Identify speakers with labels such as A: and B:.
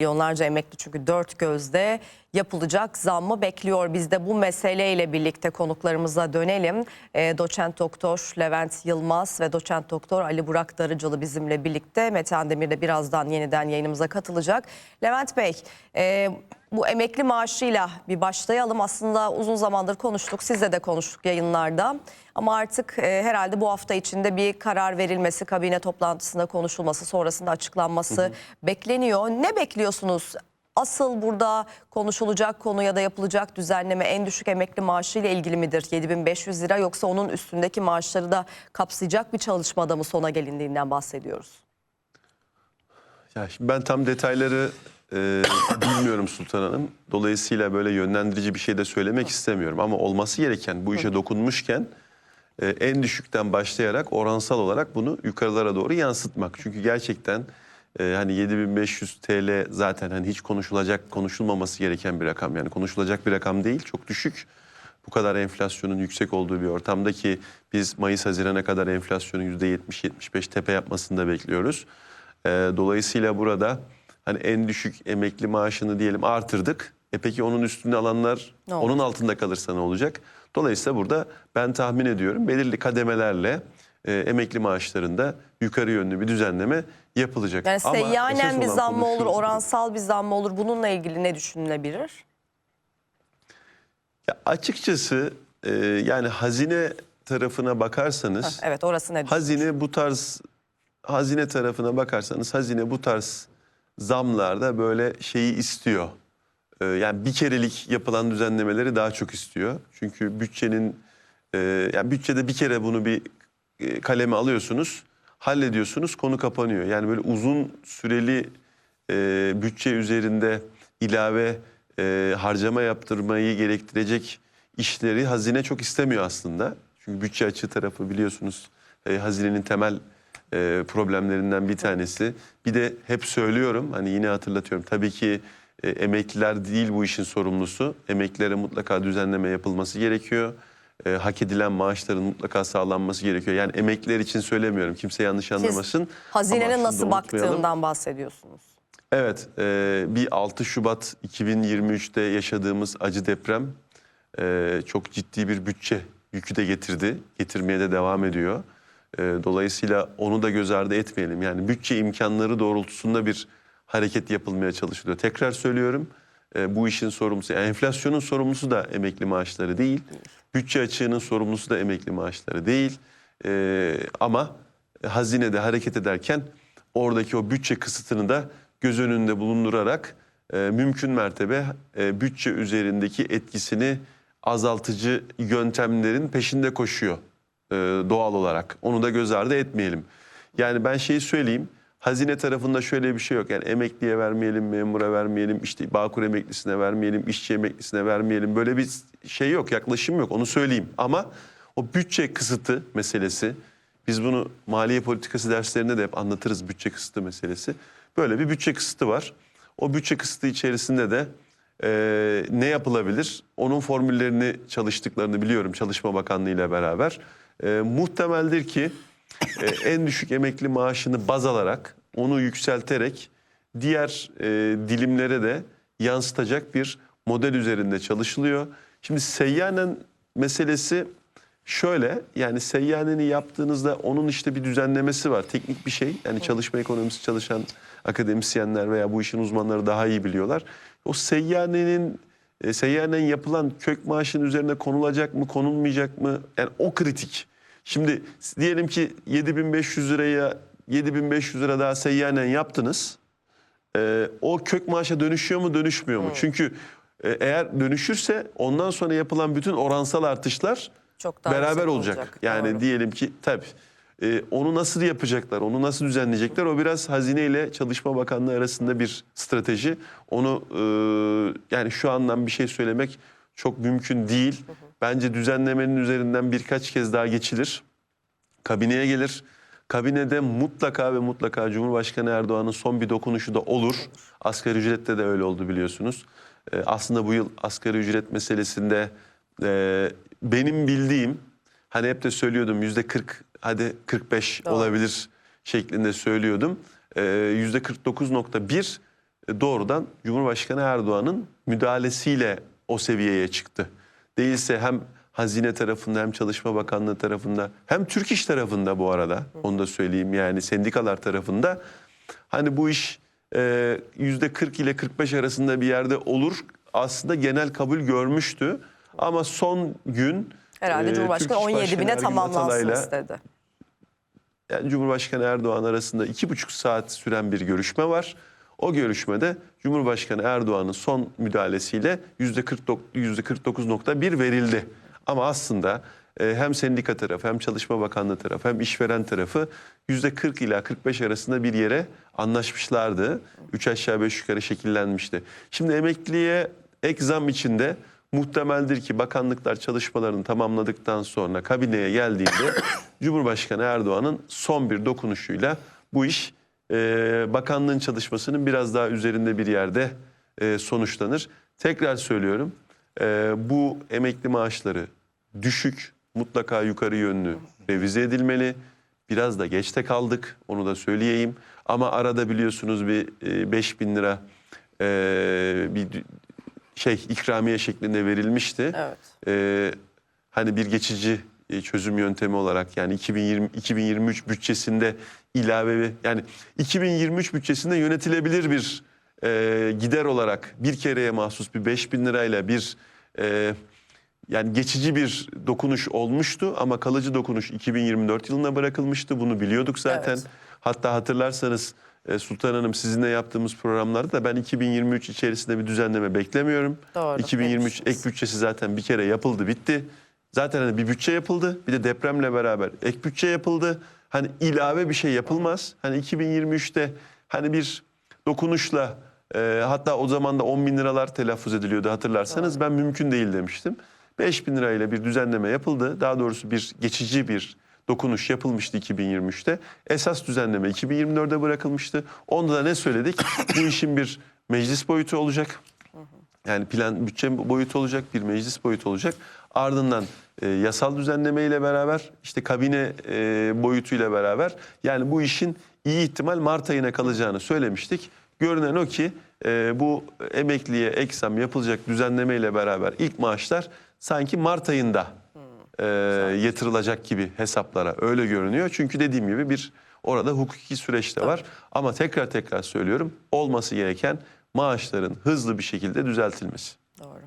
A: Milyonlarca emekli çünkü dört gözle yapılacak zammı bekliyor. Biz de bu meseleyle birlikte konuklarımıza dönelim. E, doçent doktor Levent Yılmaz ve doçent doktor Ali Burak Darıcılı bizimle birlikte. Metehan Demir de birazdan yeniden yayınımıza katılacak. Levent Bey e, bu emekli maaşıyla bir başlayalım. Aslında uzun zamandır konuştuk. Sizle de konuştuk yayınlarda. Ama artık e, herhalde bu hafta içinde bir karar verilmesi, kabine toplantısında konuşulması, sonrasında açıklanması bekleniyor. Ne bekliyorsunuz? Asıl burada konuşulacak konu ya da yapılacak düzenleme en düşük emekli maaşı ile ilgili midir? 7500 lira yoksa onun üstündeki maaşları da kapsayacak bir çalışmada mı sona gelindiğinden bahsediyoruz?
B: Ya şimdi ben tam detayları e, bilmiyorum Sultan Hanım. Dolayısıyla böyle yönlendirici bir şey de söylemek istemiyorum. Ama olması gereken bu işe dokunmuşken e, en düşükten başlayarak oransal olarak bunu yukarılara doğru yansıtmak. Çünkü gerçekten e, hani 7500 TL zaten hani hiç konuşulacak, konuşulmaması gereken bir rakam. Yani konuşulacak bir rakam değil, çok düşük. Bu kadar enflasyonun yüksek olduğu bir ortamda ki biz Mayıs-Haziran'a kadar enflasyonun %70-75 tepe yapmasını da bekliyoruz. Ee, dolayısıyla burada hani en düşük emekli maaşını diyelim artırdık. E peki onun üstünde alanlar
A: Ne
B: onun altında kalırsa ne olacak? Dolayısıyla burada ben tahmin ediyorum belirli kademelerle e, emekli maaşlarında yukarı yönlü bir düzenleme yapılacak.
A: Yani
B: Ama
A: seyyanen bir zam mı olur, oransal bir zam mı olur? Bununla ilgili ne düşünülebilir?
B: Ya açıkçası e, yani hazine tarafına bakarsanız
A: Evet orası ne?
B: Hazine bu tarz hazine tarafına bakarsanız hazine bu tarz zamlarda böyle şeyi istiyor. Ee, yani bir kerelik yapılan düzenlemeleri daha çok istiyor. Çünkü bütçenin e, yani bütçede bir kere bunu bir e, kaleme alıyorsunuz, hallediyorsunuz, konu kapanıyor. Yani böyle uzun süreli e, bütçe üzerinde ilave e, harcama yaptırmayı gerektirecek işleri hazine çok istemiyor aslında. Çünkü bütçe açığı tarafı biliyorsunuz e, hazinenin temel e, problemlerinden bir tanesi. Bir de hep söylüyorum hani yine hatırlatıyorum tabii ki e, emekliler değil bu işin sorumlusu. Emeklilere mutlaka düzenleme yapılması gerekiyor. E, hak edilen maaşların mutlaka sağlanması gerekiyor. Yani emekliler için söylemiyorum kimse yanlış anlamasın.
A: Siz hazinenin nasıl baktığından bahsediyorsunuz.
B: Evet, e, bir 6 Şubat 2023'te yaşadığımız acı deprem e, çok ciddi bir bütçe yükü de getirdi. Getirmeye de devam ediyor. E, dolayısıyla onu da göz ardı etmeyelim. Yani bütçe imkanları doğrultusunda bir hareket yapılmaya çalışılıyor. Tekrar söylüyorum, e, bu işin sorumlusu, yani enflasyonun sorumlusu da emekli maaşları değil. Bütçe açığının sorumlusu da emekli maaşları değil. E, ama hazinede hareket ederken oradaki o bütçe kısıtını da göz önünde bulundurarak e, mümkün mertebe e, bütçe üzerindeki etkisini azaltıcı yöntemlerin peşinde koşuyor e, doğal olarak. Onu da göz ardı etmeyelim. Yani ben şeyi söyleyeyim. Hazine tarafında şöyle bir şey yok. Yani emekliye vermeyelim, memura vermeyelim, işte Bağkur emeklisine vermeyelim, işçi emeklisine vermeyelim. Böyle bir şey yok, yaklaşım yok. Onu söyleyeyim. Ama o bütçe kısıtı meselesi, biz bunu maliye politikası derslerinde de hep anlatırız bütçe kısıtı meselesi. Böyle bir bütçe kısıtı var. O bütçe kısıtı içerisinde de e, ne yapılabilir? Onun formüllerini çalıştıklarını biliyorum Çalışma Bakanlığı ile beraber. E, muhtemeldir ki e, en düşük emekli maaşını baz alarak onu yükselterek diğer e, dilimlere de yansıtacak bir model üzerinde çalışılıyor. Şimdi seyyanen meselesi şöyle yani seyyaneni yaptığınızda onun işte bir düzenlemesi var. Teknik bir şey yani çalışma ekonomisi çalışan akademisyenler veya bu işin uzmanları daha iyi biliyorlar. O seyyanenin e, seyyanen yapılan kök maaşın üzerine konulacak mı konulmayacak mı yani o kritik. Şimdi diyelim ki 7500 liraya 7500 lira daha seyyanen yaptınız. Ee, o kök maaşa dönüşüyor mu dönüşmüyor mu? Çünkü e, eğer dönüşürse ondan sonra yapılan bütün oransal artışlar
A: Çok daha
B: beraber olacak.
A: olacak,
B: Yani
A: doğru.
B: diyelim ki tabii e, onu nasıl yapacaklar, onu nasıl düzenleyecekler o biraz Hazine ile Çalışma Bakanlığı arasında bir strateji. Onu e, yani şu andan bir şey söylemek çok mümkün değil. Bence düzenlemenin üzerinden birkaç kez daha geçilir. Kabineye gelir. Kabinede mutlaka ve mutlaka Cumhurbaşkanı Erdoğan'ın son bir dokunuşu da olur. Asgari ücrette de öyle oldu biliyorsunuz. Ee, aslında bu yıl asgari ücret meselesinde e, benim bildiğim hani hep de söylüyordum yüzde 40 hadi 45
A: Doğru.
B: olabilir şeklinde söylüyordum. Ee, Yüzde 49.1 e, doğrudan Cumhurbaşkanı Erdoğan'ın müdahalesiyle o seviyeye çıktı. Değilse hem Hazine tarafında hem Çalışma Bakanlığı tarafında hem Türk İş tarafında bu arada onu da söyleyeyim yani sendikalar tarafında hani bu iş e, yüzde 40 ile 45 arasında bir yerde olur aslında genel kabul görmüştü ama son gün
A: Herhalde
B: e,
A: Cumhurbaşkanı
B: Türk İş
A: 17
B: Başkanı
A: bine tamamlansın istedi.
B: yani Cumhurbaşkanı Erdoğan arasında iki buçuk saat süren bir görüşme var. O görüşmede Cumhurbaşkanı Erdoğan'ın son müdahalesiyle yüzde 49 yüzde 49.1 verildi. Ama aslında e, hem sendika tarafı hem Çalışma Bakanlığı tarafı hem işveren tarafı yüzde 40 ila 45 arasında bir yere anlaşmışlardı. Üç aşağı beş yukarı şekillenmişti. Şimdi emekliye ek zam içinde muhtemeldir ki bakanlıklar çalışmalarını tamamladıktan sonra kabineye geldiğinde Cumhurbaşkanı Erdoğan'ın son bir dokunuşuyla bu iş e, bakanlığın çalışmasının biraz daha üzerinde bir yerde e, sonuçlanır. Tekrar söylüyorum e, bu emekli maaşları düşük mutlaka yukarı yönlü revize edilmeli. Biraz da geçte kaldık onu da söyleyeyim. Ama arada biliyorsunuz bir e, 5 bin lira e, bir şey ikramiye şeklinde verilmişti.
A: Evet.
B: Ee, hani bir geçici e, çözüm yöntemi olarak yani 2020 2023 bütçesinde ilave yani 2023 bütçesinde yönetilebilir bir e, gider olarak bir kereye mahsus bir 5 bin lirayla bir e, yani geçici bir dokunuş olmuştu ama kalıcı dokunuş 2024 yılına bırakılmıştı. Bunu biliyorduk zaten.
A: Evet.
B: Hatta hatırlarsanız e, Sultan Hanım sizinle yaptığımız programlarda da ben 2023 içerisinde bir düzenleme beklemiyorum.
A: Doğru,
B: 2023 ek bütçesi zaten bir kere yapıldı bitti. Zaten hani bir bütçe yapıldı bir de depremle beraber ek bütçe yapıldı. Hani ilave bir şey yapılmaz. Hani 2023'te hani bir dokunuşla e, hatta o zaman da 10 bin liralar telaffuz ediliyordu hatırlarsanız. Ben mümkün değil demiştim. 5 bin lirayla bir düzenleme yapıldı. Daha doğrusu bir geçici bir dokunuş yapılmıştı 2023'te. Esas düzenleme 2024'de bırakılmıştı. Onda da ne söyledik? Bu işin bir meclis boyutu olacak. Yani plan bütçe boyutu olacak, bir meclis boyutu olacak. Ardından e, yasal düzenleme ile beraber, işte kabine e, boyutuyla beraber yani bu işin iyi ihtimal Mart ayına kalacağını söylemiştik. Görünen o ki e, bu emekliye eksam yapılacak düzenleme ile beraber ilk maaşlar sanki Mart ayında e, yatırılacak gibi hesaplara öyle görünüyor. Çünkü dediğim gibi bir orada hukuki süreç de var. Ama tekrar tekrar söylüyorum olması gereken maaşların hızlı bir şekilde düzeltilmesi.
A: Doğru.